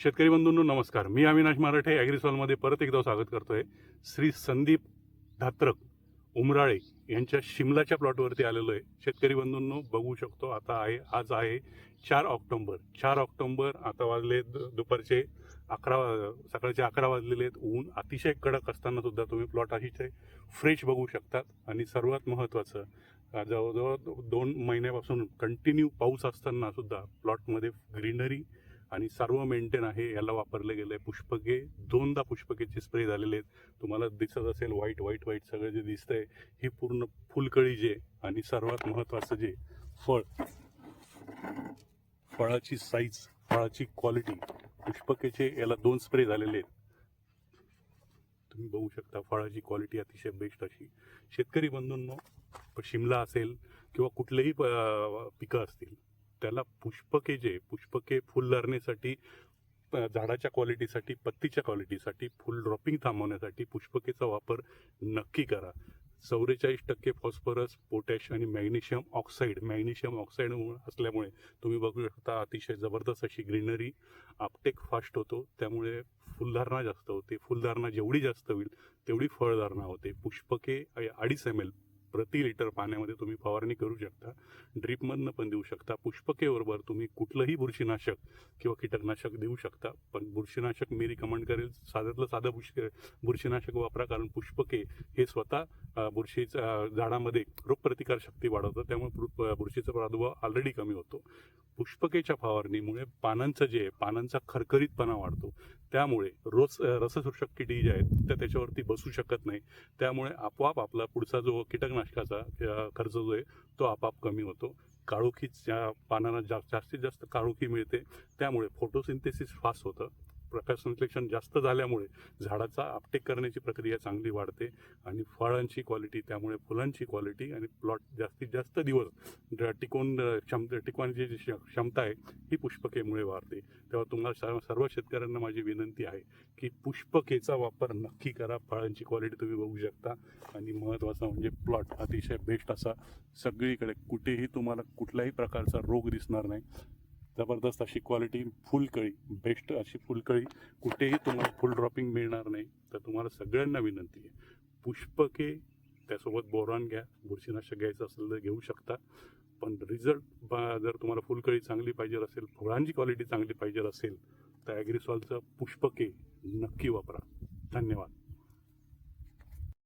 शेतकरी बंधूंनो नमस्कार. मी अविनाश मराठे ॲग्रिसॉलमध्ये परत एकदा स्वागत करतो आहे श्री संदीप धात्रक उमराळे यांच्या शिमलाच्या प्लॉटवरती आलेलो आहे. शेतकरी बंधूंनो बघू शकतो आता आहे आज आहे चार ऑक्टोंबर. चार ऑक्टोंबर आता वाजले दुपारचे अकरा सकाळचे अकरा वाजलेले आहेत. ऊन अतिशय कडक असताना सुद्धा तुम्ही प्लॉट अतिशय फ्रेश बघू शकतात. आणि सर्वात महत्त्वाचं जवळजवळ दोन महिन्यापासून कंटिन्यू पाऊस असताना सुद्धा प्लॉटमध्ये ग्रीनरी आणि सर्व मेंटेन आहे याला वापरले गेलं आहे पुष्पके दोनदा पुष्पकेचे स्प्रे झालेले आहेत. तुम्हाला दिसत असेल व्हाईट व्हाईट व्हाईट सगळं जे दिसतंय ही पूर्ण फुलकळी जे आणि सर्वात महत्त्वाचं जे फळ. फळाची साईज फळाची क्वालिटी पुष्पकेचे याला दोन स्प्रे झालेले आहेत. तुम्ही बघू शकता फळाची क्वालिटी अतिशय बेस्ट अशी. शेतकरी बंधूंनो शिमला असेल किंवा कुठलेही प- पिकं असतील त्याला पुष्पके जे पुष्पके फुल धरण्यासाठी झाडाच्या क्वालिटीसाठी पत्तीच्या क्वालिटीसाठी फुल ड्रॉपिंग थांबवण्यासाठी पुष्पकेचा वापर नक्की करा. चौवेचाळीस टक्के फॉस्फरस पोटॅश आणि मॅग्नेशियम ऑक्साईड मॅग्नेशियम ऑक्साईड असल्यामुळे तुम्ही बघू शकता अतिशय जबरदस्त अशी ग्रीनरी आपटेक फास्ट होतो. त्यामुळे फुलधारणा जास्त होते. फुलधारणा जेवढी जास्त होईल तेवढी फळधारणा होते. पुष्पके अडीच एम एल प्रति लिटर पाण्यामध्ये तुम्ही फवारणी करू शकता. ड्रीपमधनं पण देऊ शकता. पुष्पकेबरोबर तुम्ही कुठलंही बुरशीनाशक किंवा कीटकनाशक देऊ शकता. पण बुरशीनाशक मी रिकमेंड करेल. साध्यातलं साधं बुश बुरशीनाशक वापरा. कारण पुष्पके हे स्वतः बुरशीचा बुरशीच्या झाडामध्ये रोगप्रतिकार शक्ती वाढवतं. त्यामुळे बुरशीचा प्रादुर्भाव ऑलरेडी कमी होतो. पुष्पकेच्या फवारणीमुळे पानांचं जे आहे पानांचा खरखरीतपणा वाढतो. त्यामुळे रोज अ, रसशोषक किडी जे आहेत त्या त्याच्यावरती बसू शकत नाही. त्यामुळे आपोआप आपला पुढचा जो कीटकनाशकाचा खर्च जो आहे तो आपोआप कमी होतो. काळोखीच्या पानांना जा जास्तीत जास्त काळोखी मिळते. त्यामुळे फोटोसिंथेसिस फास्ट होतं. प्रकाश संश्लेषण जास्त झाल्यामुळे झाडाचा आपटेक करण्याची प्रक्रिया चांगली वाढते आणि फळांची क्वालिटी त्यामुळे फुलांची क्वालिटी आणि प्लॉट जास्तीत जास्त दिवस टिकून क्षम टिकवण्याची जी क्ष- क्षमता आहे ही पुष्पकेमुळे वाढते. तेव्हा तुम्हाला सर्व- सर्व शेतकऱ्यांना माझी विनंती आहे की पुष्पकेचा वापर नक्की करा. फळांची क्वालिटी तुम्ही बघू शकता. आणि महत्त्वाचं म्हणजे प्लॉट अतिशय बेस्ट असा सगळीकडे कुठेही तुम्हाला कुठल्याही प्रकारचा रोग दिसणार नाही. जबरदस्त अशी क्वालिटी फुलकळी बेस्ट अशी फुलकळी कुठेही तुम्हाला फुल ड्रॉपिंग मिळणार नाही. तर तुम्हाला सगळ्यांना विनंती आहे. पुष्पके त्यासोबत बोरॉन घ्या. बुरशीनाशक घ्यायचं असेल तर घेऊ शकता. पण रिझल्ट जर तुम्हाला फुलकळी चांगली पाहिजे असेल फुळांची क्वालिटी चांगली पाहिजे असेल तर ॲग्रिसॉलचं पुष्पके नक्की वापरा. धन्यवाद.